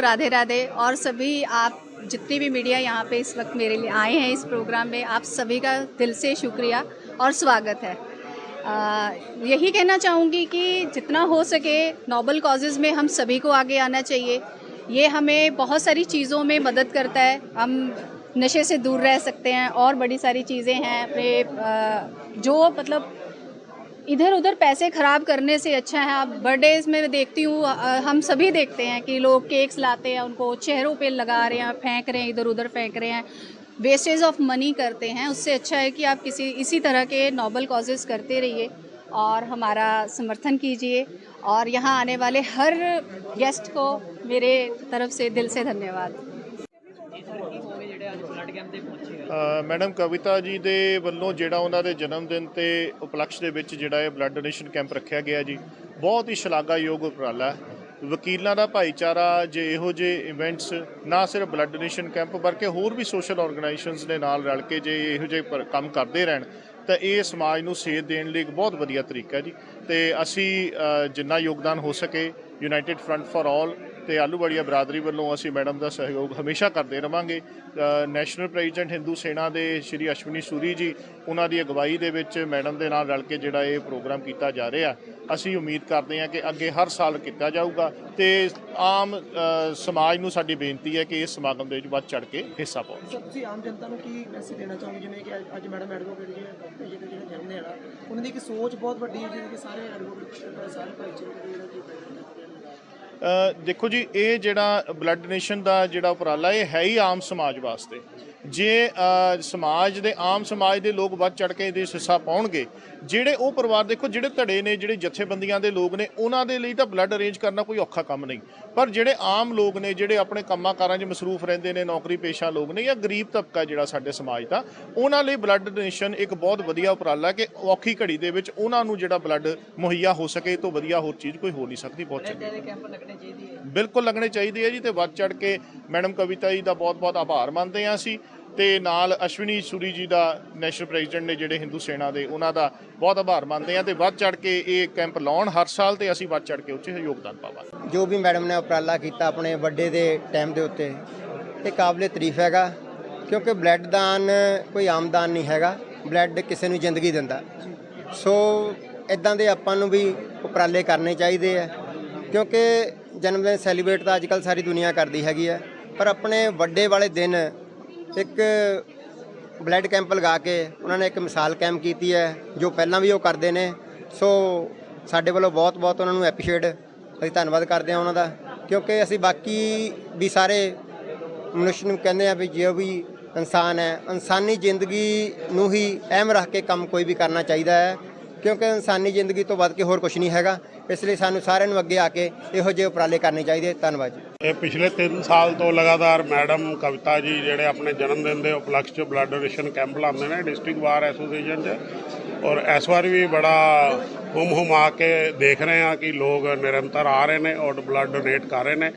राधे राधे और सभी आप जितनी भी मीडिया यहाँ पे इस वक्त मेरे लिए आए हैं इस प्रोग्राम में आप सभी का दिल से शुक्रिया और स्वागत है। आ, यही कहना चाहूँगी कि जितना हो सके नोबल कॉजेज़ में हम सभी को आगे आना चाहिए। ये हमें बहुत सारी चीज़ों में मदद करता है। हम नशे से दूर रह सकते हैं और बड़ी सारी चीज़ें हैं। अपने जो मतलब इधर उधर पैसे खराब करने से अच्छा है। आप बर्थडेज में देखती हूँ हम सभी देखते हैं कि लोग केक्स लाते हैं, उनको चेहरों पे लगा रहे हैं, फेंक रहे हैं इधर उधर फेंक रहे हैं। वेस्टेज ऑफ़ मनी करते हैं। उससे अच्छा है कि आप किसी, इसी तरह के नॉबल कॉजेज़ करते रहिए और हमारा समर्थन कीजिए। और यहाँ आने वाले हर गेस्ट को मेरे तरफ़ से दिल से धन्यवाद। ਮੈਡਮ, ਕਵਿਤਾ ਜੀ ਦੇ ਵੱਲੋਂ ਜਿਹੜਾ ਉਹਨਾਂ ਦੇ ਜਨਮ ਦਿਨ ਤੇ ਉਪਲਕਸ਼ ਦੇ ਵਿੱਚ ਜਿਹੜਾ ਇਹ ਬਲੱਡ ਡੋਨੇਸ਼ਨ ਕੈਂਪ ਰੱਖਿਆ ਗਿਆ ਜੀ, ਬਹੁਤ ਹੀ ਸ਼ਲਾਘਾਯੋਗ ਉਪਰਾਲਾ ਹੈ। ਵਕੀਲਾਂ ਦਾ ਭਾਈਚਾਰਾ ਜੇ ਇਹੋ ਜਿਹੇ ਇਵੈਂਟਸ ਨਾ ਸਿਰਫ ਬਲੱਡ ਡੋਨੇਸ਼ਨ ਕੈਂਪ ਬਲਕਿ ਹੋਰ ਵੀ ਸੋਸ਼ਲ ਆਰਗੇਨਾਈਜੇਸ਼ਨਸ ਦੇ ਨਾਲ ਰਲ ਕੇ ਜੇ ਇਹੋ ਜਿਹੇ ਕੰਮ ਕਰਦੇ ਰਹਿਣ, ਤਾਂ ਇਹ ਸਮਾਜ ਨੂੰ ਸੇਧ ਦੇਣ ਲਈ ਇੱਕ ਬਹੁਤ ਵਧੀਆ ਤਰੀਕਾ ਜੀ। ਤੇ ਅਸੀਂ ਜਿੰਨਾ ਯੋਗਦਾਨ ਹੋ ਸਕੇ ਯੂਨਾਈਟਿਡ ਫਰੰਟ ਫਾਰ ਆਲ ਤੇ ਆਲੂਵਾੜੀਆ ਬਰਾਦਰੀ ਵੱਲੋਂ ਅਸੀਂ ਮੈਡਮ ਦਾ ਸਹਿਯੋਗ ਹਮੇਸ਼ਾ ਕਰਦੇ ਰਵਾਂਗੇ। ਨੈਸ਼ਨਲ ਪ੍ਰੈਜ਼ੀਡੈਂਟ ਹਿੰਦੂ ਸੈਨਾ ਦੇ ਸ਼੍ਰੀ ਅਸ਼ਵਨੀ ਸੂਰੀ ਜੀ, ਉਹਨਾਂ ਦੀ ਅਗਵਾਈ ਦੇ ਵਿੱਚ ਮੈਡਮ ਦੇ ਨਾਲ ਰਲ ਕੇ ਜਿਹੜਾ ਇਹ ਪ੍ਰੋਗਰਾਮ ਕੀਤਾ ਜਾ ਰਿਹਾ। ਅਸੀਂ ਉਮੀਦ ਕਰਦੇ ਹਾਂ ਕਿ ਅੱਗੇ ਹਰ ਸਾਲ ਕੀਤਾ ਜਾਊਗਾ ਤੇ ਆਮ ਸਮਾਜ ਨੂੰ ਸਾਡੀ ਬੇਨਤੀ ਹੈ ਕਿ ਇਸ ਸਮਾਗਮ ਦੇ ਵਿੱਚ ਵੱਧ ਚੜ ਕੇ ਹਿੱਸਾ ਪਾਓ। ਤੁਸੀਂ ਆਮ ਜਨਤਾ ਨੂੰ ਕੀ ਮੈਸੇਜ ਦੇਣਾ ਚਾਹੋਗੇ? ਜਿਵੇਂ ਕਿ ਅੱਜ- ਮੈਡਮ ਐਡਵੋਕੇਟ ਜੀ ਡਾਕਟਰ ਜਨਮ ਦਿਨ ਉਹਨਾਂ ਦੀ ਇੱਕ ਸੋਚ ਬਹੁਤ ਵੱਡੀ ਹੈ, ਜਿਵੇਂ ਕਿ ਸਾਰੇ ਐਡਵੋਕੇਟ ਸਾਰੇ ਭਾਈਚਾਰੇ ਦਾ ਜਿਹੜਾ ਦੇਖੋ ਜੀ, ਇਹ ਜਿਹੜਾ ਬਲੱਡ ਡੋਨੇਸ਼ਨ ਦਾ ਜਿਹੜਾ ਉਪਰਾਲਾ, ਇਹ ਹੈ ਹੀ ਆਮ ਸਮਾਜ ਵਾਸਤੇ। ਜੇ ਸਮਾਜ ਦੇ ਆਮ ਸਮਾਜ ਦੇ ਲੋਕ ਵੱਧ ਚੜ ਕੇ ਇਹਦੇ ਹਿੱਸਾ ਪਾਉਣਗੇ ਜਿਹੜੇ ਉਹ ਪਰਿਵਾਰ ਦੇਖੋ ਜਿਹੜੇ ਧੜੇ ਨੇ ਜਿਹੜੇ ਜਥੇਬੰਦੀਆਂ ਦੇ ਲੋਕ ਨੇ ਉਹਨਾਂ ਦੇ ਲਈ ਤਾਂ ਬਲੱਡ ਅਰੇਂਜ ਕਰਨਾ ਕੋਈ ਔਖਾ ਕੰਮ ਨਹੀਂ। ਪਰ ਜਿਹੜੇ ਆਮ ਲੋਕ ਨੇ ਜਿਹੜੇ ਆਪਣੇ ਕੰਮਾਂ ਕਾਰਾਂ 'ਚ ਮਸਰੂਫ ਰਹਿੰਦੇ ਨੇ ਨੌਕਰੀ ਪੇਸ਼ਾ ਲੋਕ ਨੇ ਜਾਂ ਗਰੀਬ ਤਬਕਾ ਜਿਹੜਾ ਸਾਡੇ ਸਮਾਜ ਦਾ ਉਹਨਾਂ ਲਈ ਬਲੱਡ ਡੋਨੇਸ਼ਨ ਇੱਕ ਬਹੁਤ ਵਧੀਆ ਉਪਰਾਲਾ ਕਿ ਔਖੀ ਘੜੀ ਦੇ ਵਿੱਚ ਉਹਨਾਂ ਨੂੰ ਜਿਹੜਾ ਬਲੱਡ ਮੁਹੱਈਆ ਹੋ ਸਕੇ ਤੋਂ ਵਧੀਆ ਹੋਰ ਚੀਜ਼ ਕੋਈ ਹੋ ਨਹੀਂ ਸਕਦੀ ਬਹੁਤ ਚੰਗੀ। ਬਿਲਕੁਲ ਲੱਗਣੇ ਚਾਹੀਦੇ ਆ ਜੀ ਤੇ ਵੱਧ ਚੜ ਕੇ ਮੈਡਮ ਕਵਿਤਾ ਜੀ ਦਾ ਬਹੁਤ-ਬਹੁਤ ਆਭਾਰ ਮੰਨਦੇ ਹਾਂ ਅਸੀਂ ਤੇ ਨਾਲ ਅਸ਼ਵਨੀ ਸੂਰੀ ਜੀ ਦਾ ਨੈਸ਼ਨਲ ਪ੍ਰੈਜ਼ੀਡੈਂਟ ਨੇ ਜਿਹੜੇ ਹਿੰਦੂ ਸੈਨਾ ਦੇ, ਉਹਨਾਂ ਦਾ ਬਹੁਤ ਆਭਾਰ ਮੰਨਦੇ ਹਾਂ ਤੇ ਵੱਧ ਚੜ ਕੇ ਇਹ ਕੈਂਪ ਲਾਉਣ ਹਰ ਸਾਲ ਤੇ ਅਸੀਂ ਵੱਧ ਚੜ ਕੇ ਉੱਚ ਯੋਗਦਾਨ ਪਾਵਾਂਗੇ। ਜੋ ਵੀ ਮੈਡਮ ਨੇ ਉਪਰਾਲਾ ਕੀਤਾ ਆਪਣੇ ਵੱਡੇ ਦੇ ਟਾਈਮ ਦੇ ਉੱਤੇ, ਇਹ ਕਾਬਲੇ ਤਾਰੀਫ ਹੈਗਾ, ਕਿਉਂਕਿ ਬਲੱਡ ਦਾਨ ਕੋਈ ਆਮਦਾਨ ਨਹੀਂ ਹੈਗਾ ਬਲੱਡ ਕਿਸੇ ਨੂੰ ਜ਼ਿੰਦਗੀ ਦਿੰਦਾ। ਸੋ ਇਦਾਂ ਦੇ ਆਪਾਂ ਨੂੰ ਵੀ ਉਪਰਾਲੇ ਕਰਨੇ ਚਾਹੀਦੇ ਆ, ਕਿਉਂਕਿ ਜਨਮ ਦਿਨ ਸੈਲੀਬ੍ਰੇਟ ਤਾਂ ਅੱਜਕੱਲ ਸਾਰੀ ਦੁਨੀਆ ਕਰਦੀ ਹੈਗੀ ਹੈ ਪਰ ਆਪਣੇ ਵੱਡੇ ਵਾਲੇ ਦਿਨ ਇੱਕ ਬਲੱਡ ਕੈਂਪ ਲਗਾ ਕੇ ਉਹਨਾਂ ਨੇ ਇੱਕ ਮਿਸਾਲ ਕਾਇਮ ਕੀਤੀ ਹੈ, ਜੋ ਪਹਿਲਾਂ ਵੀ ਉਹ ਕਰਦੇ ਨੇ। ਸੋ ਸਾਡੇ ਵੱਲੋਂ ਬਹੁਤ ਬਹੁਤ ਉਹਨਾਂ ਨੂੰ ਐਪਰੀਸ਼ੀਏਟ ਅਸੀਂ ਧੰਨਵਾਦ ਕਰਦੇ ਹਾਂ ਉਹਨਾਂ ਦਾ, ਕਿਉਂਕਿ ਅਸੀਂ ਬਾਕੀ ਵੀ ਸਾਰੇ ਮਨੁੱਖ ਨੂੰ ਕਹਿੰਦੇ ਆ ਵੀ ਜੋ ਵੀ ਇਨਸਾਨ ਹੈ, ਇਨਸਾਨੀ ਜ਼ਿੰਦਗੀ ਨੂੰ ਹੀ ਅਹਿਮ ਰੱਖ ਕੇ ਕੰਮ ਕੋਈ ਵੀ ਕਰਨਾ ਚਾਹੀਦਾ ਹੈ, ਕਿਉਂਕਿ ਇਨਸਾਨੀ ਜ਼ਿੰਦਗੀ ਤੋਂ ਵੱਧ ਕੇ ਹੋਰ ਕੁਝ ਨਹੀਂ ਹੈਗਾ। ਇਸ ਲਈ ਸਾਨੂੰ ਸਾਰਿਆਂ ਨੂੰ ਅੱਗੇ ਆ ਕੇ ਇਹੋ ਜਿਹੇ ਉਪਰਾਲੇ ਕਰਨੇ ਚਾਹੀਦੇ। ਧੰਨਵਾਦ ਜੀ। ਇਹ ਪਿਛਲੇ 3 ਸਾਲ ਤੋਂ ਲਗਾਤਾਰ ਮੈਡਮ ਕਵਿਤਾ ਜੀ ਜਿਹੜੇ ਆਪਣੇ ਜਨਮ ਦਿਨ ਦੇ ਉਪਲਕਸ਼ 'ਚ ਬਲੱਡ ਡੋਨੇਸ਼ਨ ਕੈਂਪ ਲਾਉਂਦੇ ਨੇ ਡਿਸਟ੍ਰਿਕਟ ਬਾਰ ਐਸੋਸੀਏਸ਼ਨ 'ਚ। ਔਰ ਇਸ ਵਾਰ ਵੀ ਬੜਾ ਹੁਮ ਹੁਮ ਆ ਕੇ ਦੇਖ ਰਹੇ ਹਾਂ ਕਿ ਲੋਕ ਨਿਰੰਤਰ ਆ ਰਹੇ ਨੇ ਔਰ ਬਲੱਡ ਡੋਨੇਟ ਕਰ ਰਹੇ ਨੇ।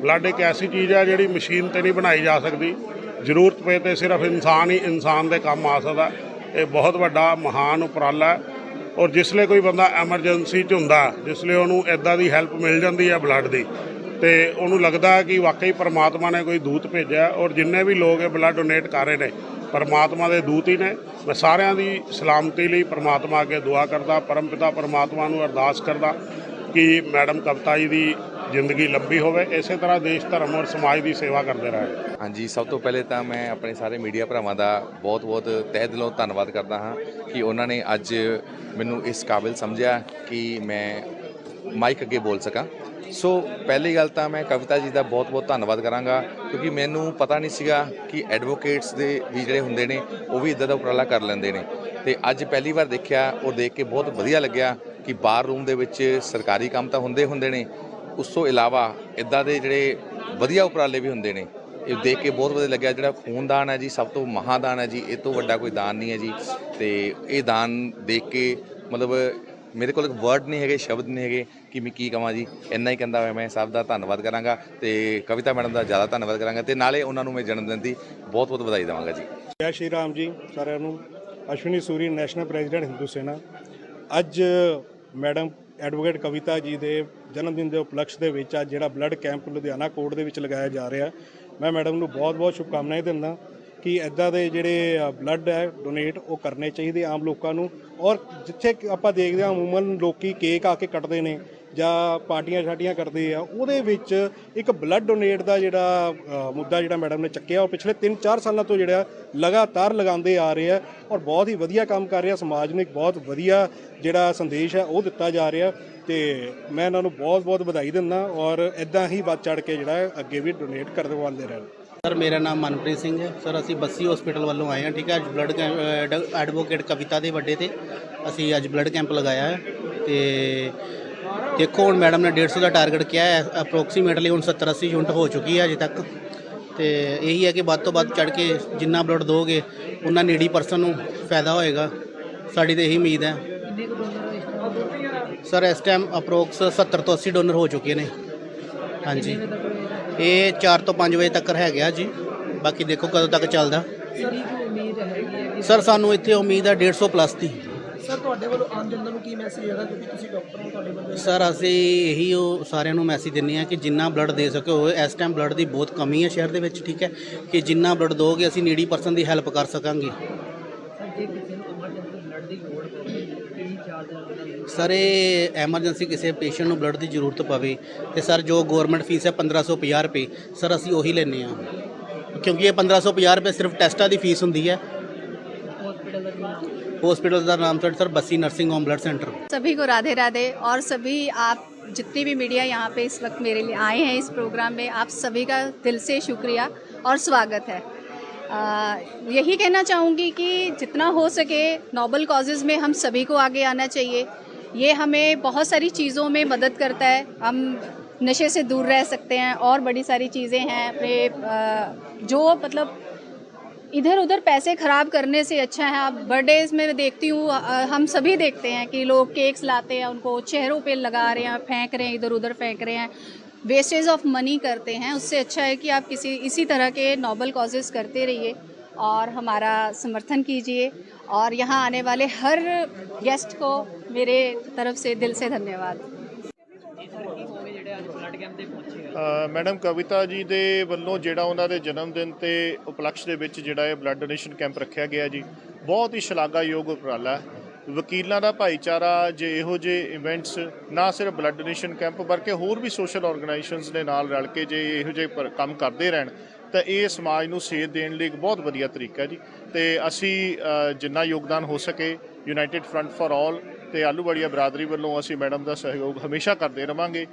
ਬਲੱਡ ਇੱਕ ਐਸੀ ਚੀਜ਼ ਹੈ ਜਿਹੜੀ ਮਸ਼ੀਨ ਤੇ ਨਹੀਂ ਬਣਾਈ ਜਾ ਸਕਦੀ। ਜ਼ਰੂਰਤ ਪਏ ਤੇ ਸਿਰਫ ਇਨਸਾਨ ਹੀ ਇਨਸਾਨ ਦੇ ਕੰਮ ਆ ਸਕਦਾ। ਇਹ ਬਹੁਤ ਵੱਡਾ ਮਹਾਨ ਉਪਰਾਲਾ ਹੈ। ਔਰ ਜਿਸ ਲਈ ਕੋਈ ਬੰਦਾ ਐਮਰਜੈਂਸੀ 'ਚ ਹੁੰਦਾ ਜਿਸ ਲਈ ਉਹਨੂੰ ਇਦਾਂ ਦੀ ਹੈਲਪ ਮਿਲ ਜਾਂਦੀ ਹੈ ਬਲੱਡ ਦੀ ਤੇ ਉਹਨੂੰ ਲੱਗਦਾ ਕਿ ਵਾਕਈ ਪਰਮਾਤਮਾ ਨੇ ਕੋਈ ਦੂਤ ਭੇਜਿਆ ਔਰ ਜਿੰਨੇ ਵੀ ਲੋਕ ਇਹ ਬਲੱਡ ਡੋਨੇਟ ਕਰ ਰਹੇ ਨੇ, ਪਰਮਾਤਮਾ ਦੇ ਦੂਤ ਹੀ ਨੇ। ਮੈਂ ਸਾਰਿਆਂ ਦੀ ਸਲਾਮਤੀ ਲਈ ਪਰਮਾਤਮਾ ਅੱਗੇ ਦੁਆ ਕਰਦਾ, ਪਰਮਪਿਤਾ ਪਰਮਾਤਮਾ ਨੂੰ ਅਰਦਾਸ ਕਰਦਾ ਕਿ ਮੈਡਮ ਕਵਿਤਾ ਜੀ ਦੀ ਜ਼ਿੰਦਗੀ ਲੰਬੀ ਹੋਵੇ, ਇਸੇ ਤਰ੍ਹਾਂ ਦੇਸ਼, ਧਰਮ ਔਰ ਸਮਾਜ ਦੀ ਸੇਵਾ ਕਰਦੇ ਰਹੇ। ਹਾਂਜੀ, ਸਭ ਤੋਂ ਪਹਿਲੇ ਤਾਂ ਮੈਂ ਆਪਣੇ ਸਾਰੇ ਮੀਡੀਆ ਭਰਾਵਾਂ ਦਾ ਬਹੁਤ-ਬਹੁਤ ਤਹਿ ਦਿਲੋਂ ਧੰਨਵਾਦ ਕਰਦਾ ਹਾਂ ਕਿ ਉਹਨਾਂ ਨੇ ਅੱਜ ਮੈਨੂੰ ਇਸ ਕਾਬਿਲ ਸਮਝਿਆ ਕਿ ਮੈਂ ਮਾਈਕ ਅੱਗੇ ਬੋਲ ਸਕਾਂ। ਸੋ ਪਹਿਲੀ ਗੱਲ ਤਾਂ ਮੈਂ ਕਵਿਤਾ ਜੀ ਦਾ ਬਹੁਤ-ਬਹੁਤ ਧੰਨਵਾਦ ਕਰਾਂਗਾ, ਕਿਉਂਕਿ ਮੈਨੂੰ ਪਤਾ ਨਹੀਂ ਸੀਗਾ ਕਿ ਐਡਵੋਕੇਟਸ ਦੇ ਵੀ ਜਿਹੜੇ ਹੁੰਦੇ ਨੇ, ਉਹ ਵੀ ਇਦਾਂ ਦਾ ਉਪਰਾਲਾ ਕਰ ਲੈਂਦੇ ਨੇ। ਤੇ ਅੱਜ ਪਹਿਲੀ ਵਾਰ ਦੇਖਿਆ ਔਰ ਦੇਖ ਕੇ ਬਹੁਤ ਵਧੀਆ ਲੱਗਿਆ ਕਿ ਬਾਰ ਰੂਮ ਦੇ ਵਿੱਚ ਸਰਕਾਰੀ ਕੰਮ ਤਾਂ ਹੁੰਦੇ ਹੁੰਦੇ ਨੇ, ਉਸ ਤੋਂ ਇਲਾਵਾ ਇਦਾਂ ਦੇ ਜਿਹੜੇ ਵਧੀਆ ਉਪਰਾਲੇ ਵੀ ਹੁੰਦੇ ਨੇ, ਇਹ ਦੇਖ ਕੇ ਬਹੁਤ ਵਧੀਆ ਲੱਗਿਆ। ਜਿਹੜਾ ਖੂਨਦਾਨ ਹੈ ਜੀ, ਸਭ ਤੋਂ ਮਹਾਦਾਨ ਹੈ ਜੀ, ਇਹ ਤੋਂ ਵੱਡਾ ਕੋਈ ਦਾਨ ਨਹੀਂ ਹੈ ਜੀ। ਤੇ ਇਹ ਦਾਨ ਦੇਖ ਕੇ ਮਤਲਬ ਮੇਰੇ ਕੋਲ ਇੱਕ ਵਰਡ ਨਹੀਂ ਹੈਗੇ, ਸ਼ਬਦ ਨਹੀਂ ਹੈਗੇ ਕਿ ਮੈਂ ਕੀ ਕਹਾਂ ਜੀ। ਇੰਨਾ ਹੀ ਕਹਿੰਦਾ ਹੋਇਆ ਮੈਂ, ਸਭ ਦਾ ਧੰਨਵਾਦ ਕਰਾਂਗਾ ਤੇ ਕਵਿਤਾ ਮੈਡਮ ਦਾ ਜ਼ਿਆਦਾ ਧੰਨਵਾਦ ਕਰਾਂਗਾ ਤੇ ਨਾਲੇ ਉਹਨਾਂ ਨੂੰ ਮੈਂ ਜਨਮ ਦਿਨ ਦੀ ਬਹੁਤ ਬਹੁਤ ਵਧਾਈ ਦੇਵਾਂਗਾ ਜੀ। ਜੈ ਸ਼੍ਰੀ ਰਾਮ ਜੀ ਸਾਰਿਆਂ ਨੂੰ। ਅਸ਼ਵਨੀ ਸੂਰੀ ਨੈਸ਼ਨਲ ਪ੍ਰੈਜ਼ੀਡੈਂਟ ਹਿੰਦੂ ਸੈਨਾ ਅੱਜ ਮੈਡਮ ਐਡਵੋਕੇਟ ਕਵਿਤਾ ਜੀ ਦੇ ਜਨਮ ਦਿਨ ਦੇ ਉਪਲਕਸ਼ ਦੇ ਵਿੱਚ ਅੱਜ ਜਿਹੜਾ ਬਲੱਡ ਕੈਂਪ ਲੁਧਿਆਣਾ ਕੋਰਟ ਦੇ ਵਿੱਚ ਲਗਾਇਆ ਜਾ ਰਿਹਾ। ਮੈਂ ਮੈਡਮ ਨੂੰ ਬਹੁਤ-ਬਹੁਤ ਸ਼ੁਭਕਾਮਨਾਵਾਂ ਦਿੰਦਾ। ਕਿ ਐਦਾਂ ਦੇ ਜਿਹੜੇ ਬਲੱਡ ਹੈ ਡੋਨੇਟ ਉਹ ਕਰਨੇ ਚਾਹੀਦੇ ਆਮ ਲੋਕਾਂ ਨੂੰ। ਔਰ ਜਿੱਥੇ ਆਪਾਂ ਦੇਖਦੇ ਹਾਂ ਅਮੂਮਨ ਲੋਕੀ ਕੇਕ ਆ ਕੇ ਕੱਟਦੇ ਨੇ ਜਾਂ ਪਾਰਟੀਆਂ ਸ਼ਾਟੀਆਂ ਕਰਦੇ ਆ, ਉਹਦੇ ਵਿੱਚ ਇੱਕ ਬਲੱਡ ਡੋਨੇਟ ਦਾ ਜਿਹੜਾ ਮੁੱਦਾ ਜਿਹੜਾ ਮੈਡਮ ਨੇ ਚੱਕਿਆ, ਉਹ ਪਿਛਲੇ 3-4 ਸਾਲਾਂ ਤੋਂ ਜਿਹੜਾ ਲਗਾਤਾਰ ਲਗਾਉਂਦੇ ਆ ਰਹੇ ਆ ਔਰ ਬਹੁਤ ਹੀ ਵਧੀਆ ਕੰਮ ਕਰ ਰਿਹਾ। ਸਮਾਜ ਨੂੰ ਇੱਕ ਬਹੁਤ ਵਧੀਆ ਜਿਹੜਾ ਸੰਦੇਸ਼ ਹੈ ਉਹ ਦਿੱਤਾ ਜਾ ਰਿਹਾ ਤੇ ਮੈਂ ਇਹਨਾਂ ਨੂੰ ਬਹੁਤ-ਬਹੁਤ ਵਧਾਈ ਦਿੰਦਾ ਔਰ ਇਦਾਂ ਹੀ ਵੱਧ ਚੜ ਕੇ ਜਿਹੜਾ ਅੱਗੇ ਵੀ ਡੋਨੇਟ ਕਰਵਾਉਂਦੇ ਰਹਿਣ। ਸਰ, ਮੇਰਾ ਨਾਮ ਮਨਪ੍ਰੀਤ ਸਿੰਘ ਹੈ। ਸਰ, ਅਸੀਂ ਬੱਸੀ ਹਸਪੀਟਲ ਵੱਲੋਂ ਆਏ ਹਾਂ, ਠੀਕ ਹੈ? ਅੱਜ ਬਲੱਡ ਐਡਵੋਕੇਟ ਕਵਿਤਾ ਦੇ ਵੱਡੇ ਤੇ ਅਸੀਂ ਅੱਜ ਬਲੱਡ ਕੈਂਪ ਲਗਾਇਆ ਹੈ। ਤੇ ਦੇਖੋ, ਹੁਣ ਮੈਡਮ ਨੇ 150 ਦਾ ਟਾਰਗੇਟ ਕਿਹਾ ਹੈ। ਅਪਰੋਕਸੀਮੇਟਲੀ ਹੁਣ 70 80 ਯੂਨਿਟ ਹੋ ਚੁੱਕੀ ਹੈ ਅਜੇ ਤੱਕ। ਤੇ ਇਹੀ ਹੈ ਕਿ ਵੱਧ ਤੋਂ ਵੱਧ ਚੜ ਕੇ ਜਿੰਨਾ ਬਲੱਡ ਦੋਗੇ ਉਹਨਾਂ ਨੀਡੀ ਪਰਸਨ ਨੂੰ ਫਾਇਦਾ ਹੋਏਗਾ। ਸਾਡੀ ਤਾਂ ਇਹੀ ਉਮੀਦ ਹੈ। ਸਰ, ਇਸ ਟਾਈਮ ਅਪਰੋਕਸ 70 ਤੋਂ 80 ਡੋਨਰ ਹੋ ਚੁੱਕੇ ਨੇ। ਹਾਂਜੀ। ਇਹ 4 ਤੋਂ 5 ਵਜੇ ਤੱਕ ਹੈਗਾ ਜੀ। ਬਾਕੀ ਦੇਖੋ ਕਦੋਂ ਤੱਕ ਚੱਲਦਾ। ਸਰ ਸਾਨੂੰ ਇੱਥੇ ਉਮੀਦ ਹੈ 150 ਪਲੱਸ ਦੀ। ਸਰ ਤੁਹਾਡੇ ਵੱਲੋਂ ਆਮ ਜਨਤਾ ਨੂੰ ਕੀ ਮੈਸੇਜ ਹੈਗਾ? ਕਿਉਂਕਿ ਤੁਸੀਂ ਡਾਕਟਰ ਹੋ ਤੁਹਾਡੇ ਵੱਲੋਂ ਸਰ ਅਸੀਂ ਇਹੀ ਉਹ ਸਾਰਿਆਂ ਨੂੰ ਮੈਸੇਜ ਦਿੰਨੇ ਆ ਕਿ ਜਿੰਨਾ ਬਲੱਡ ਦੇ ਸਕੋ ਹੋਏ ਇਸ ਟਾਈਮ ਬਲੱਡ ਦੀ ਬਹੁਤ ਕਮੀ ਹੈ ਸ਼ਹਿਰ ਦੇ ਵਿੱਚ ਠੀਕ ਹੈ। ਕਿ ਜਿੰਨਾ ਬਲੱਡ ਦੋਗੇ ਅਸੀਂ ਨੀਡੀ ਪਰਸਨ ਦੀ ਹੈਲਪ ਕਰ ਸਕਾਂਗੇ। ਸਰ ਇਹ ਐਮਰਜੈਂਸੀ ਕਿਸੇ ਪੇਸ਼ੈਂਟ ਨੂੰ ਬਲੱਡ ਦੀ ਜ਼ਰੂਰਤ ਪਵੇ ਤੇ ਸਰ ਜੋ ਗਵਰਨਮੈਂਟ ਫੀਸ ਹੈ 1550 ਰੁਪਏ ਸਰ ਅਸੀਂ ਉਹੀ ਲੈਨੇ ਆ ਕਿਉਂਕਿ ਇਹ 1550 ਰੁਪਏ ਸਿਰਫ ਟੈਸਟਾਂ ਦੀ ਫੀਸ ਹੁੰਦੀ ਹੈ हॉस्पिटल का नाम sir sir Bassi nursing home blood centre सभी को राधे राधे और सभी आप जितनी भी मीडिया यहाँ पे इस वक्त मेरे लिए आए हैं इस प्रोग्राम में आप सभी का दिल से शुक्रिया और स्वागत है आ, यही कहना चाहूँगी कि जितना हो सके नोबल कॉजेज़ में हम सभी को आगे आना चाहिए ये हमें बहुत सारी चीज़ों में मदद करता है। हम नशे से दूर रह सकते हैं और बड़ी सारी चीज़ें हैं। अपने जो मतलब इधर उधर पैसे खराब करने से अच्छा है। आप बर्थडेज में देखती हूँ हम सभी देखते हैं कि लोग केक्स लाते हैं, उनको चेहरों पे लगा रहे हैं, फेंक रहे हैं इधर उधर फेंक रहे हैं। वेस्टेज ऑफ़ मनी करते हैं। उससे अच्छा है कि आप किसी, इसी तरह के नॉबल कॉजेज़ करते रहिए और हमारा समर्थन कीजिए। और यहाँ आने वाले हर गेस्ट को मेरे तरफ से दिल से धन्यवाद ਅ, ਮੈਡਮ ਕਵਿਤਾ ਜੀ ਦੇ ਵੱਲੋਂ ਜਿਹੜਾ ਉਹਨਾਂ ਦੇ ਜਨਮ ਦਿਨ ਤੇ ਉਪਲਕਸ਼ ਦੇ ਵਿੱਚ ਜਿਹੜਾ ਇਹ ਬਲੱਡ ਡੋਨੇਸ਼ਨ ਕੈਂਪ ਰੱਖਿਆ ਗਿਆ ਜੀ ਬਹੁਤ ਹੀ ਸ਼ਲਾਘਾਯੋਗ ਉਪਰਾਲਾ ਹੈ ਵਕੀਲਾਂ ਦਾ ਭਾਈਚਾਰਾ ਜੇ ਇਹੋ ਜਿਹੇ ਇਵੈਂਟਸ ਨਾ ਸਿਰਫ ਬਲੱਡ ਡੋਨੇਸ਼ਨ ਕੈਂਪ ਬਲਕਿ ਹੋਰ ਵੀ ਸੋਸ਼ਲ ਆਰਗੇਨਾਈਜੇਸ਼ਨਸ ਦੇ ਨਾਲ ਰਲ ਕੇ ਜੇ ਇਹੋ ਜਿਹੇ ਪਰ- ਕੰਮ ਕਰਦੇ ਰਹਿਣ ਤਾਂ ਇਹ ਸਮਾਜ ਨੂੰ ਸੇਧ ਦੇਣ ਲਈ ਇੱਕ ਬਹੁਤ ਵਧੀਆ ਤਰੀਕਾ ਜੀ ਤੇ ਅਸੀਂ ਅ, ਜਿੰਨਾ ਯੋਗਦਾਨ ਹੋ ਸਕੇ ਯੂਨਾਈਟਿਡ ਫਰੰਟ ਫਾਰ ਆਲ ਤੇ ਆਲੂਵਾੜੀਆ ਬਰਾਦਰੀ ਵੱਲੋਂ ਅਸੀਂ ਮੈਡਮ ਦਾ ਸਹਿਯੋਗ ਹਮੇਸ਼ਾ ਕਰਦੇ ਰਵਾਂਗੇ।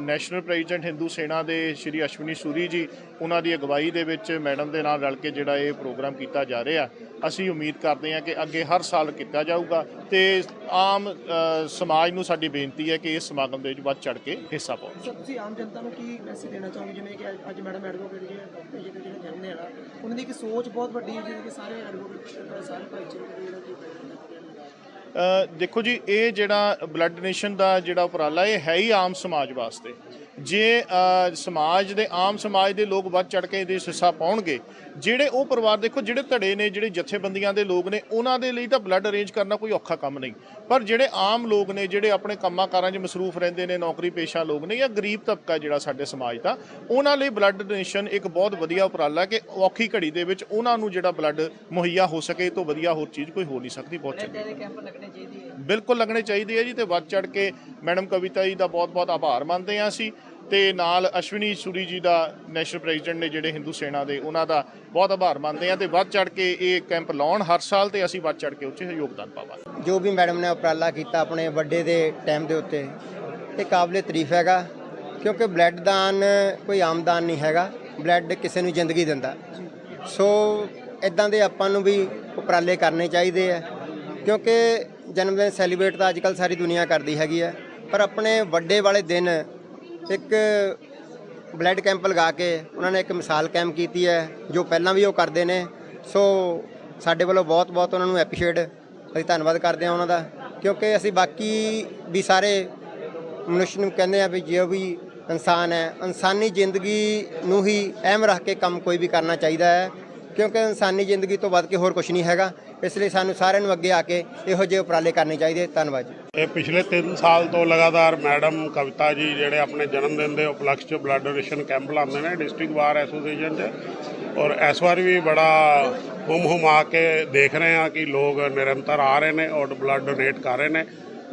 ਨੈਸ਼ਨਲ ਪ੍ਰੈਜ਼ੀਡੈਂਟ ਹਿੰਦੂ ਸੈਨਾ ਦੇ ਸ਼੍ਰੀ ਅਸ਼ਵਨੀ ਸੂਰੀ ਜੀ, ਉਹਨਾਂ ਦੀ ਅਗਵਾਈ ਦੇ ਵਿੱਚ ਮੈਡਮ ਦੇ ਨਾਲ ਰਲ ਕੇ ਜਿਹੜਾ ਇਹ ਪ੍ਰੋਗਰਾਮ ਕੀਤਾ ਜਾ ਰਿਹਾ। ਅਸੀਂ ਉਮੀਦ ਕਰਦੇ ਹਾਂ ਕਿ ਅੱਗੇ ਹਰ ਸਾਲ ਕੀਤਾ ਜਾਊਗਾ ਤੇ ਆਮ ਸਮਾਜ ਨੂੰ ਸਾਡੀ ਬੇਨਤੀ ਹੈ ਕਿ ਇਸ ਸਮਾਗਮ ਦੇ ਵਿੱਚ ਵੱਧ ਚੜ ਕੇ ਹਿੱਸਾ ਪਾਓ। ਤੁਸੀਂ ਆਮ ਜਨਤਾ ਨੂੰ ਕੀ ਮੈਸੇਜ ਦੇਣਾ ਚਾਹੋਗੇ? ਜਿਵੇਂ ਕਿ ਅੱਜ- ਮੈਡਮ ਐਡਵੋਕੇਟ ਜੀ ਡਾਕਟਰ ਜਨਮ ਦਿਨ ਉਹਨਾਂ ਦੀ ਇੱਕ ਸੋਚ ਬਹੁਤ ਵੱਡੀ ਹੈ ਕਿ ਸਾਰੇ ਐਡਵੋਕੇਟ ਸਾਰੇ ਭਾਈਚਾਰੇ ਦੇ ਦੇਖੋ ਜੀ, ਇਹ ਜਿਹੜਾ ਬਲੱਡ ਡੋਨੇਸ਼ਨ ਦਾ ਜਿਹੜਾ ਉਪਰਾਲਾ, ਇਹ ਹੈ ਹੀ ਆਮ ਸਮਾਜ ਵਾਸਤੇ। ਜੇ ਸਮਾਜ ਦੇ ਆਮ ਸਮਾਜ ਦੇ ਲੋਕ ਵੱਧ ਚੜ ਕੇ ਇਹਦੇ ਹਿੱਸਾ ਪਾਉਣਗੇ ਜਿਹੜੇ ਉਹ ਪਰਿਵਾਰ ਦੇਖੋ ਜਿਹੜੇ ਧੜੇ ਨੇ ਜਿਹੜੇ ਜਥੇਬੰਦੀਆਂ ਦੇ ਲੋਕ ਨੇ ਉਹਨਾਂ ਦੇ ਲਈ ਤਾਂ ਬਲੱਡ ਅਰੇਂਜ ਕਰਨਾ ਕੋਈ ਔਖਾ ਕੰਮ ਨਹੀਂ। ਪਰ ਜਿਹੜੇ ਆਮ ਲੋਕ ਨੇ ਜਿਹੜੇ ਆਪਣੇ ਕੰਮਾਂ ਕਾਰਾਂ 'ਚ ਮਸਰੂਫ ਰਹਿੰਦੇ ਨੇ ਨੌਕਰੀ ਪੇਸ਼ਾ ਲੋਕ ਨੇ ਜਾਂ ਗਰੀਬ ਤਬਕਾ ਜਿਹੜਾ ਸਾਡੇ ਸਮਾਜ ਦਾ ਉਹਨਾਂ ਲਈ ਬਲੱਡ ਡੋਨੇਸ਼ਨ ਇੱਕ ਬਹੁਤ ਵਧੀਆ ਉਪਰਾਲਾ ਕਿ ਔਖੀ ਘੜੀ ਦੇ ਵਿੱਚ ਉਹਨਾਂ ਨੂੰ ਜਿਹੜਾ ਬਲੱਡ ਮੁਹੱਈਆ ਹੋ ਸਕੇ ਤੋਂ ਵਧੀਆ ਹੋਰ ਚੀਜ਼ ਕੋਈ ਹੋ ਨਹੀਂ ਸਕਦੀ ਬਹੁਤ ਚੰਗੀ ਬਿਲਕੁਲ ਲੱਗਣੇ ਚਾਹੀਦੇ ਆ ਜੀ ਤੇ ਵੱਧ ਚੜ ਕੇ ਮੈਡਮ ਕਵਿਤਾ ਜੀ ਦਾ ਬਹੁਤ-ਬਹੁਤ ਆਭਾਰ ਮੰਨਦੇ ਆ ਅਸੀਂ। ਤੇ ਨਾਲ ਅਸ਼ਵਨੀ ਸੂਰੀ ਜੀ ਦਾ ਨੈਸ਼ਨਲ ਪ੍ਰੈਜ਼ੀਡੈਂਟ ਨੇ ਜਿਹੜੇ ਹਿੰਦੂ ਸੈਨਾ ਦੇ, ਉਹਨਾਂ ਦਾ ਬਹੁਤ ਆਭਾਰ ਮੰਨਦੇ ਆ ਤੇ ਵੱਧ ਚੜ ਕੇ ਇਹ ਕੈਂਪ ਲਾਉਣ ਹਰ ਸਾਲ ਤੇ ਅਸੀਂ ਵੱਧ ਚੜ ਕੇ ਉੱਥੇ ਯੋਗਦਾਨ ਪਾਵਾਂਗੇ। ਜੋ ਵੀ ਮੈਡਮ ਨੇ ਉਪਰਾਲਾ ਕੀਤਾ ਆਪਣੇ ਵੱਡੇ ਦੇ ਟਾਈਮ ਦੇ ਉੱਤੇ, ਇਹ ਕਾਬਲੇ ਤਾਰੀਫ ਹੈਗਾ, ਕਿਉਂਕਿ ਬਲੱਡ ਦਾਨ ਕੋਈ ਆਮਦਾਨ ਨਹੀਂ ਹੈਗਾ ਬਲੱਡ ਕਿਸੇ ਨੂੰ ਜ਼ਿੰਦਗੀ ਦਿੰਦਾ। ਸੋ ਇਦਾਂ ਦੇ ਆਪਾਂ ਨੂੰ ਵੀ ਉਪਰਾਲੇ ਕਰਨੇ ਚਾਹੀਦੇ ਆ, ਕਿਉਂਕਿ ਜਨਮ ਦਿਨ ਸੈਲੀਬ੍ਰੇਟ ਤਾਂ ਅੱਜਕੱਲ ਸਾਰੀ ਦੁਨੀਆ ਕਰਦੀ ਹੈਗੀ ਆ, ਪਰ ਆਪਣੇ ਵੱਡੇ ਵਾਲੇ ਦਿਨ ਇੱਕ ਬਲੱਡ ਕੈਂਪ ਲਗਾ ਕੇ ਉਹਨਾਂ ਨੇ ਇੱਕ ਮਿਸਾਲ ਕੈਂਪ ਕੀਤੀ ਹੈ, ਜੋ ਪਹਿਲਾਂ ਵੀ ਉਹ ਕਰਦੇ ਨੇ। ਸੋ ਸਾਡੇ ਵੱਲੋਂ ਬਹੁਤ ਬਹੁਤ ਉਹਨਾਂ ਨੂੰ ਐਪਰੀਸ਼ੀਏਟ ਅਸੀਂ ਧੰਨਵਾਦ ਕਰਦੇ ਹਾਂ ਉਹਨਾਂ ਦਾ, ਕਿਉਂਕਿ ਅਸੀਂ ਬਾਕੀ ਵੀ ਸਾਰੇ ਮਨੁੱਖ ਨੂੰ ਕਹਿੰਦੇ ਆ ਵੀ ਜੋ ਵੀ ਇਨਸਾਨ ਹੈ, ਇਨਸਾਨੀ ਜ਼ਿੰਦਗੀ ਨੂੰ ਹੀ ਅਹਿਮ ਰੱਖ ਕੇ ਕੰਮ ਕੋਈ ਵੀ ਕਰਨਾ ਚਾਹੀਦਾ ਹੈ, ਕਿਉਂਕਿ ਇਨਸਾਨੀ ਜ਼ਿੰਦਗੀ ਤੋਂ ਵੱਧ ਕੇ ਹੋਰ ਕੁਝ ਨਹੀਂ ਹੈਗਾ। ਇਸ ਲਈ ਸਾਨੂੰ ਸਾਰਿਆਂ ਨੂੰ ਅੱਗੇ ਆ ਕੇ ਇਹੋ ਜਿਹੇ ਉਪਰਾਲੇ ਕਰਨੇ ਚਾਹੀਦੇ। ਧੰਨਵਾਦ ਜੀ। ਇਹ ਪਿਛਲੇ 3 ਸਾਲ ਤੋਂ ਲਗਾਤਾਰ ਮੈਡਮ ਕਵਿਤਾ ਜੀ ਜਿਹੜੇ ਆਪਣੇ ਜਨਮ ਦਿਨ ਦੇ ਉਪਲਕਸ਼ 'ਚ ਬਲੱਡ ਡੋਨੇਸ਼ਨ ਕੈਂਪ ਲਾਉਂਦੇ ਨੇ ਡਿਸਟ੍ਰਿਕਟ ਬਾਰ ਐਸੋਸੀਏਸ਼ਨ 'ਚ। ਔਰ ਇਸ ਵਾਰ ਵੀ ਬੜਾ ਹੁਮ ਹੁਮ ਆ ਕੇ ਦੇਖ ਰਹੇ ਹਾਂ ਕਿ ਲੋਕ ਨਿਰੰਤਰ ਆ ਰਹੇ ਨੇ ਔਰ ਬਲੱਡ ਡੋਨੇਟ ਕਰ ਰਹੇ ਨੇ।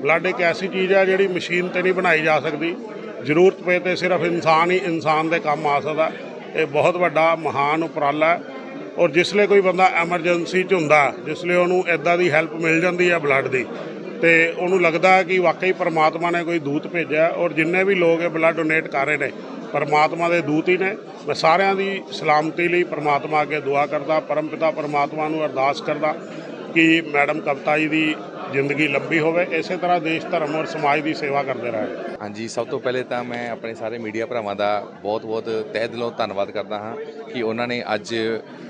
ਬਲੱਡ ਇੱਕ ਐਸੀ ਚੀਜ਼ ਹੈ ਜਿਹੜੀ ਮਸ਼ੀਨ ਤੇ ਨਹੀਂ ਬਣਾਈ ਜਾ ਸਕਦੀ। ਜ਼ਰੂਰਤ ਪਏ ਤੇ ਸਿਰਫ ਇਨਸਾਨ ਹੀ ਇਨਸਾਨ ਦੇ ਕੰਮ ਆ ਸਕਦਾ। ਇਹ ਬਹੁਤ ਵੱਡਾ ਮਹਾਨ ਉਪਰਾਲਾ ਹੈ। ਔਰ ਜਿਸਲੇ ਕੋਈ ਬੰਦਾ ਐਮਰਜੈਂਸੀ 'ਚ ਹੁੰਦਾ ਜਿਸਲੇ ਉਹਨੂੰ ਇਦਾਂ ਦੀ ਹੈਲਪ ਮਿਲ ਜਾਂਦੀ ਹੈ ਬਲੱਡ ਦੀ, ਤੇ ਉਹਨੂੰ ਲੱਗਦਾ ਕਿ ਵਾਕਈ ਪਰਮਾਤਮਾ ਨੇ ਕੋਈ ਦੂਤ ਭੇਜਿਆ ਔਰ ਜਿੰਨੇ ਵੀ ਲੋਕ ਇਹ ਬਲੱਡ ਡੋਨੇਟ ਕਰ ਰਹੇ ਨੇ, ਪਰਮਾਤਮਾ ਦੇ ਦੂਤ ਹੀ ਨੇ, ਮੈਂ ਸਾਰਿਆਂ ਦੀ ਸਲਾਮਤੀ ਲਈ ਪਰਮਾਤਮਾ ਅੱਗੇ ਦੁਆ ਕਰਦਾ ਪਰਮਪਿਤਾ ਪਰਮਾਤਮਾ ਨੂੰ ਅਰਦਾਸ ਕਰਦਾ। ਕਿ ਮੈਡਮ ਕਵਿਤਾ ਜੀ ਦੀ ਜ਼ਿੰਦਗੀ ਲੰਬੀ ਹੋਵੇ, ਇਸੇ ਤਰ੍ਹਾਂ ਦੇਸ਼, ਧਰਮ ਔਰ ਸਮਾਜ ਦੀ ਸੇਵਾ ਕਰਦੇ ਰਹੇ। ਹਾਂਜੀ, ਸਭ ਤੋਂ ਪਹਿਲੇ ਤਾਂ ਮੈਂ ਆਪਣੇ ਸਾਰੇ ਮੀਡੀਆ ਭਰਾਵਾਂ ਦਾ ਬਹੁਤ-ਬਹੁਤ ਤਹਿ ਦਿਲੋਂ ਧੰਨਵਾਦ ਕਰਦਾ ਹਾਂ ਕਿ ਉਹਨਾਂ ਨੇ ਅੱਜ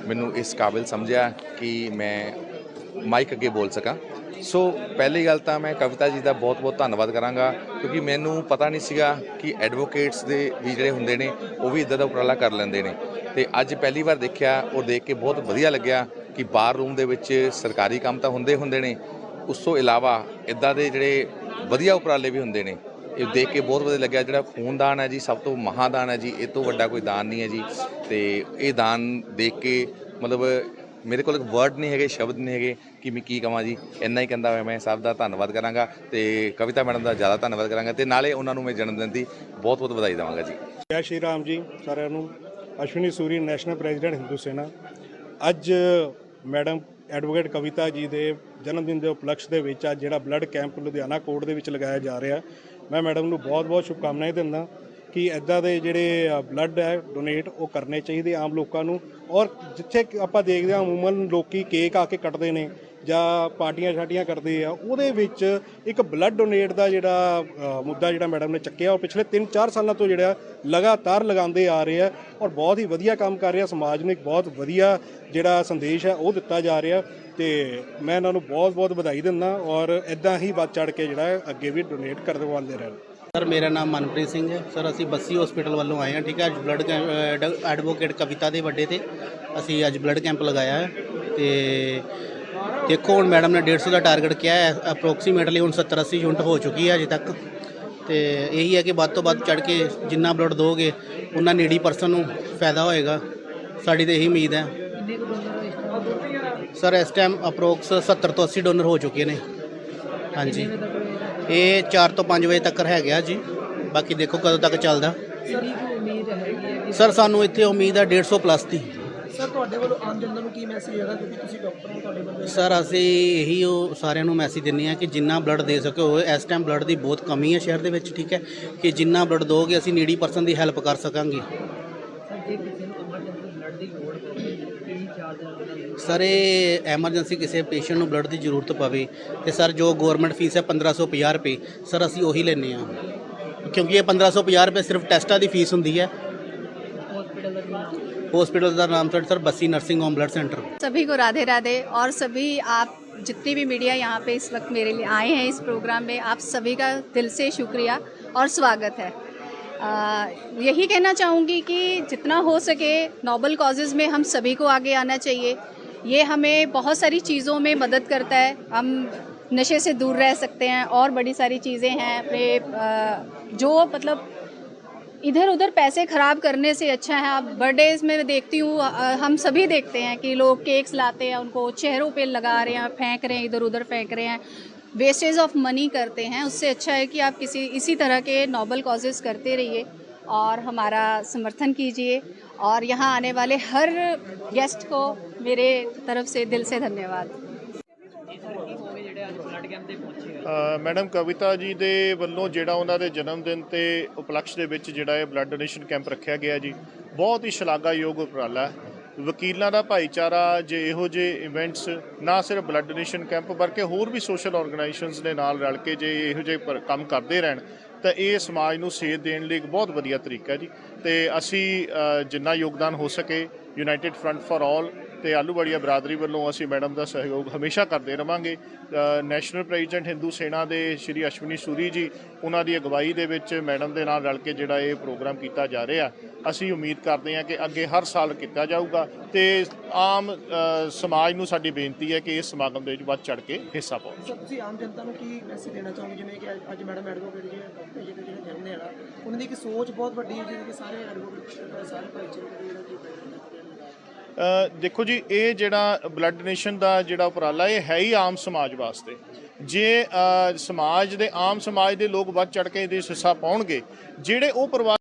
ਮੈਨੂੰ ਇਸ ਕਾਬਿਲ ਸਮਝਿਆ ਕਿ ਮੈਂ ਮਾਈਕ ਅੱਗੇ ਬੋਲ ਸਕਾਂ। ਸੋ, ਪਹਿਲੀ ਗੱਲ ਤਾਂ ਮੈਂ ਕਵਿਤਾ ਜੀ ਦਾ ਬਹੁਤ-ਬਹੁਤ ਧੰਨਵਾਦ ਕਰਾਂਗਾ, ਕਿਉਂਕਿ ਮੈਨੂੰ ਪਤਾ ਨਹੀਂ ਸੀਗਾ ਕਿ ਐਡਵੋਕੇਟਸ ਦੇ ਵੀ ਜਿਹੜੇ ਹੁੰਦੇ ਨੇ, ਉਹ ਵੀ ਇਦਾਂ ਦਾ ਉਪਰਾਲਾ ਕਰ ਲੈਂਦੇ ਨੇ। ਤੇ ਅੱਜ ਪਹਿਲੀ ਵਾਰ ਦੇਖਿਆ ਉਹ ਦੇਖ ਕੇ ਬਹੁਤ ਵਧੀਆ ਲੱਗਿਆ ਕਿ ਬਾਰ ਰੂਮ ਦੇ ਵਿੱਚ ਸਰਕਾਰੀ ਕੰਮ ਤਾਂ ਹੁੰਦੇ ਹੁੰਦੇ ਨੇ, ਉਸ ਤੋਂ ਇਲਾਵਾ ਇਦਾਂ ਦੇ ਜਿਹੜੇ ਵਧੀਆ ਉਪਰਾਲੇ ਵੀ ਹੁੰਦੇ ਨੇ, ਇਹ ਦੇਖ ਕੇ ਬਹੁਤ ਵਧੀਆ ਲੱਗਿਆ। ਜਿਹੜਾ ਖੂਨਦਾਨ ਹੈ ਜੀ, ਸਭ ਤੋਂ ਮਹਾਦਾਨ ਹੈ ਜੀ, ਇਹ ਤੋਂ ਵੱਡਾ ਕੋਈ ਦਾਨ ਨਹੀਂ ਹੈ ਜੀ। ਤੇ ਇਹ ਦਾਨ ਦੇਖ ਕੇ ਮਤਲਬ ਮੇਰੇ ਕੋਲ ਵਰਡ ਨਹੀਂ ਹੈਗੇ, ਸ਼ਬਦ ਨਹੀਂ ਹੈਗੇ ਕਿ ਮੈਂ ਕੀ ਕਹਾਂ ਜੀ। ਇੰਨਾ ਹੀ ਕਹਿੰਦਾ ਹੋਇਆ ਮੈਂ, ਸਭ ਦਾ ਧੰਨਵਾਦ ਕਰਾਂਗਾ ਤੇ ਕਵਿਤਾ ਮੈਡਮ ਦਾ ਜ਼ਿਆਦਾ ਧੰਨਵਾਦ ਕਰਾਂਗਾ ਤੇ ਨਾਲੇ ਉਹਨਾਂ ਨੂੰ ਮੈਂ ਜਨਮ ਦਿਨ ਦੀ ਬਹੁਤ ਬਹੁਤ ਵਧਾਈ ਦੇਵਾਂਗਾ ਜੀ। ਜੈ ਸ਼੍ਰੀ ਰਾਮ ਜੀ ਸਾਰਿਆਂ ਨੂੰ। Ashwani Suri national president Hindu Sena. ਅੱਜ ਮੈਡਮ ਐਡਵੋਕੇਟ ਕਵਿਤਾ ਜੀ ਦੇ ਜਨਮ ਦਿਨ ਦੇ ਉਪਲਕਸ਼ ਦੇ ਵਿੱਚ ਅੱਜ ਜਿਹੜਾ ਬਲੱਡ ਕੈਂਪ ਲੁਧਿਆਣਾ ਕੋਰਟ ਦੇ ਵਿੱਚ ਲਗਾਇਆ ਜਾ ਰਿਹਾ। ਮੈਂ ਮੈਡਮ ਨੂੰ ਬਹੁਤ-ਬਹੁਤ ਸ਼ੁਭਕਾਮਨਾਵਾਂ ਦਿੰਦਾ ਕਿ ਐਦਾਂ ਦੇ ਜਿਹੜੇ ਬਲੱਡ ਹੈ, ਡੋਨੇਟ ਉਹ ਕਰਨੇ ਚਾਹੀਦੇ ਆਮ ਲੋਕਾਂ ਨੂੰ। ਔਰ ਜਿੱਥੇ ਆਪਾਂ ਦੇਖਦੇ ਹਾਂ, ਅਮੂਮਨ ਲੋਕੀ ਕੇਕ ਆ ਕੇ ਕੱਟਦੇ ਨੇ ਜਾਂ ਪਾਰਟੀਆਂ ਛਾਟੀਆਂ ਕਰਦੇ ਆ, ਉਹਦੇ ਵਿੱਚ ਇੱਕ ਬਲੱਡ ਡੋਨੇਟ ਦਾ ਜਿਹੜਾ ਮੁੱਦਾ ਜਿਹੜਾ ਮੈਡਮ ਨੇ ਚੱਕਿਆ, ਉਹ ਪਿਛਲੇ 3-4 ਸਾਲਾਂ ਤੋਂ ਜਿਹੜਾ ਲਗਾਤਾਰ ਲਗਾਉਂਦੇ ਆ ਰਹੇ ਆ ਔਰ ਬਹੁਤ ਹੀ ਵਧੀਆ ਕੰਮ ਕਰ ਰਿਹਾ, ਸਮਾਜ ਨੂੰ ਇੱਕ ਬਹੁਤ ਵਧੀਆ ਜਿਹੜਾ ਸੰਦੇਸ਼ ਹੈ, ਉਹ ਦਿੱਤਾ ਜਾ ਰਿਹਾ ਤੇ ਮੈਂ ਇਹਨਾਂ ਨੂੰ ਬਹੁਤ-ਬਹੁਤ ਵਧਾਈ ਦਿੰਦਾ ਔਰ ਇਦਾਂ ਹੀ ਵੱਧ ਚੜ ਕੇ ਜਿਹੜਾ ਅੱਗੇ ਵੀ ਡੋਨੇਟ ਕਰਵਾਉਂਦੇ ਰਹਿਣ। ਸਰ, ਮੇਰਾ ਨਾਮ ਮਨਪ੍ਰੀਤ ਸਿੰਘ ਹੈ। ਸਰ, ਅਸੀਂ ਬੱਸੀ ਹਸਪੀਟਲ ਵੱਲੋਂ ਆਏ ਹਾਂ, ਠੀਕ ਹੈ? ਅੱਜ ਬਲੱਡ ਐਡਵੋਕੇਟ ਕਵਿਤਾ ਦੇ ਵੱਡੇ ਤੇ ਅਸੀਂ ਅੱਜ ਬਲੱਡ ਕੈਂਪ ਲਗਾਇਆ ਹੈ ਤੇ ਦੇਖੋ ਹੁਣ ਮੈਡਮ ਨੇ 150 ਦਾ ਟਾਰਗੇਟ ਕਿਹਾ ਹੈ ਅਪਰੋਕਸੀਮੇਟਲੀ ਹੁਣ 70 80 ਯੂਨਿਟ ਹੋ ਚੁੱਕੀ ਹੈ ਅਜੇ ਤੱਕ। ਤੇ ਇਹੀ ਹੈ ਕਿ ਵੱਧ ਤੋਂ ਵੱਧ ਚੜ ਕੇ ਜਿੰਨਾ ਬਲੱਡ ਦੋਗੇ ਉਹਨਾਂ ਨੀਡੀ ਪਰਸਨ ਨੂੰ ਫਾਇਦਾ ਹੋਏਗਾ। ਸਾਡੀ ਤਾਂ ਇਹੀ ਉਮੀਦ ਹੈ। ਸਰ ਇਸ ਟਾਈਮ ਅਪਰੋਕਸ 70 ਤੋਂ 80 ਡੋਨਰ ਹੋ ਚੁੱਕੇ ਨੇ। ਹਾਂਜੀ। ਇਹ 4 ਤੋਂ 5 ਵਜੇ ਤੱਕ ਹੈਗਾ ਜੀ। ਬਾਕੀ ਦੇਖੋ ਕਦੋਂ ਤੱਕ ਚੱਲਦਾ। ਸਰ ਸਾਨੂੰ ਇੱਥੇ ਉਮੀਦ ਹੈ 150 ਪਲੱਸ ਦੀ। ਸਰ ਤੁਹਾਡੇ ਵੱਲੋਂ ਆਮ ਜਨਤਾ ਨੂੰ ਕੀ ਮੈਸੇਜ ਹੈਗਾ? ਕਿਉਂਕਿ ਤੁਸੀਂ ਡਾਕਟਰ ਹੋ ਤੁਹਾਡੇ ਵੱਲੋਂ ਸਰ ਅਸੀਂ ਇਹੀ ਉਹ ਸਾਰਿਆਂ ਨੂੰ ਮੈਸੇਜ ਦਿੰਦੇ ਹਾਂ ਕਿ ਜਿੰਨਾ ਬਲੱਡ ਦੇ ਸਕੋ ਇਸ ਟਾਈਮ ਬਲੱਡ ਦੀ ਬਹੁਤ ਕਮੀ ਹੈ ਸ਼ਹਿਰ ਦੇ ਵਿੱਚ ਠੀਕ ਹੈ? ਕਿ ਜਿੰਨਾ ਬਲੱਡ ਦੋਗੇ ਅਸੀਂ ਨੀਡੀ ਪਰਸਨ ਦੀ ਹੈਲਪ ਕਰ ਸਕਾਂਗੇ। ਸਰ ਇਹ ਐਮਰਜੈਂਸੀ ਕਿਸੇ ਪੇਸ਼ੈਂਟ ਨੂੰ ਬਲੱਡ ਦੀ ਜ਼ਰੂਰਤ ਪਵੇ ਤੇ ਸਰ ਜੋ ਗਵਰਨਮੈਂਟ ਫੀਸ ਹੈ 1550 ਰੁਪਏ ਸਰ ਅਸੀਂ ਉਹੀ ਲੈਂਦੇ ਹਾਂ। ਕਿਉਂਕਿ ਇਹ 1550 ਰੁਪਏ ਸਿਰਫ ਟੈਸਟਾਂ ਦੀ ਫੀਸ ਹੁੰਦੀ ਹੈ हॉस्पिटल का sir nursing home blood center. सभी को राधे राधे और सभी आप जितनी भी मीडिया यहाँ पे इस वक्त मेरे लिए आए हैं इस प्रोग्राम में आप सभी का दिल से शुक्रिया और स्वागत है। आ, यही कहना चाहूँगी कि जितना हो सके नोबल कॉजेज़ में हम सभी को आगे आना चाहिए। ये हमें बहुत सारी चीज़ों में मदद करता है। हम नशे से दूर रह सकते हैं और बड़ी सारी चीज़ें हैं। अपने जो मतलब इधर उधर पैसे खराब करने से अच्छा है। आप बर्थडेज में देखती हूँ हम सभी देखते हैं कि लोग केक्स लाते हैं, उनको चेहरों पे लगा रहे हैं, फेंक रहे हैं इधर उधर फेंक रहे हैं। वेस्टेज ऑफ़ मनी करते हैं। उससे अच्छा है कि आप किसी, इसी तरह के नोबल कॉजेज़ करते रहिए और हमारा समर्थन कीजिए। और यहाँ आने वाले हर गेस्ट को मेरे तरफ़ से दिल से धन्यवाद। ਅ, ਮੈਡਮ ਕਵਿਤਾ ਜੀ ਦੇ ਵੱਲੋਂ ਜਿਹੜਾ ਉਹਨਾਂ ਦੇ ਜਨਮ ਦਿਨ ਤੇ ਉਪਲਕਸ਼ ਦੇ ਵਿੱਚ ਜਿਹੜਾ ਇਹ ਬਲੱਡ ਡੋਨੇਸ਼ਨ ਕੈਂਪ ਰੱਖਿਆ ਗਿਆ ਜੀ ਬਹੁਤ ਹੀ ਸ਼ਲਾਘਾਯੋਗ ਉਪਰਾਲਾ ਹੈ। ਵਕੀਲਾਂ ਦਾ ਭਾਈਚਾਰਾ ਜੇ ਇਹੋ ਜਿਹੇ ਇਵੈਂਟਸ ਨਾ ਸਿਰਫ ਬਲੱਡ ਡੋਨੇਸ਼ਨ ਕੈਂਪ ਬਲਕਿ ਹੋਰ ਵੀ ਸੋਸ਼ਲ ਆਰਗੇਨਾਈਜੇਸ਼ਨਸ ਦੇ ਨਾਲ ਰਲ ਕੇ ਜੇ ਇਹੋ ਜਿਹੇ ਕੰਮ ਕਰਦੇ ਰਹਿਣ ਤਾਂ ਇਹ ਸਮਾਜ ਨੂੰ ਸੇਧ ਦੇਣ ਲਈ ਇੱਕ ਬਹੁਤ ਵਧੀਆ ਤਰੀਕਾ ਜੀ। ਤੇ ਅਸੀਂ ਜਿੰਨਾ ਯੋਗਦਾਨ ਹੋ ਸਕੇ ਯੂਨਾਈਟਿਡ ਫਰੰਟ ਫਾਰ ਆਲ ਤੇ ਆਲੂਵਾਲੀਆ ਬਰਾਦਰੀ ਵੱਲੋਂ ਅਸੀਂ ਮੈਡਮ ਦਾ ਸਹਿਯੋਗ ਹਮੇਸ਼ਾ ਕਰਦੇ ਰਵਾਂਗੇ। ਨੈਸ਼ਨਲ ਪ੍ਰੈਜ਼ੀਡੈਂਟ ਹਿੰਦੂ ਸੈਨਾ ਦੇ ਸ਼੍ਰੀ ਅਸ਼ਵਨੀ ਸੂਰੀ ਜੀ, ਉਹਨਾਂ ਦੀ ਅਗਵਾਈ ਦੇ ਵਿੱਚ ਮੈਡਮ ਦੇ ਨਾਲ ਰਲ ਕੇ ਜਿਹੜਾ ਇਹ ਪ੍ਰੋਗਰਾਮ ਕੀਤਾ ਜਾ ਰਿਹਾ। ਅਸੀਂ ਉਮੀਦ ਕਰਦੇ ਹਾਂ ਕਿ ਅੱਗੇ ਹਰ ਸਾਲ ਕੀਤਾ ਜਾਊਗਾ ਤੇ ਆਮ ਸਮਾਜ ਨੂੰ ਸਾਡੀ ਬੇਨਤੀ ਹੈ ਕਿ ਇਸ ਸਮਾਗਮ ਦੇ ਵਿੱਚ ਵੱਧ ਚੜ ਕੇ ਹਿੱਸਾ ਪਾਓ। ਤੁਸੀਂ ਆਮ ਜਨਤਾ ਨੂੰ ਕੀ ਮੈਸੇਜ ਦੇਣਾ ਚਾਹੋਗੇ? ਜਿਵੇਂ ਕਿ ਅੱਜ- ਮੈਡਮ ਐਡਵੋਕੇਟ ਜੀ ਡਾਕਟਰ ਜਿਹੜੇ ਜਨਮ ਦਿਨ ਉਹਨਾਂ ਦੀ ਇੱਕ ਸੋਚ ਬਹੁਤ ਵੱਡੀ ਹੈ ਜਿਹਦੇ ਕਿ ਸਾਰੇ ਐਡਵੋਕੇਟ ਸਾਰੇ ਭਾਈਚਾਰੇ ਜਿਹੜਾ ਦੇਖੋ ਜੀ, ਇਹ ਜਿਹੜਾ ਬਲੱਡ ਡੋਨੇਸ਼ਨ ਦਾ ਜਿਹੜਾ ਉਪਰਾਲਾ, ਇਹ ਹੈ ਹੀ ਆਮ ਸਮਾਜ ਵਾਸਤੇ। ਜੇ ਸਮਾਜ ਦੇ, ਆਮ ਸਮਾਜ ਦੇ ਲੋਕ ਵੱਧ ਚੜ ਕੇ ਇਹਦੇ 'ਚ ਹਿੱਸਾ ਪਾਉਣਗੇ, ਜਿਹੜੇ ਉਹ ਪਰਿਵਾਰ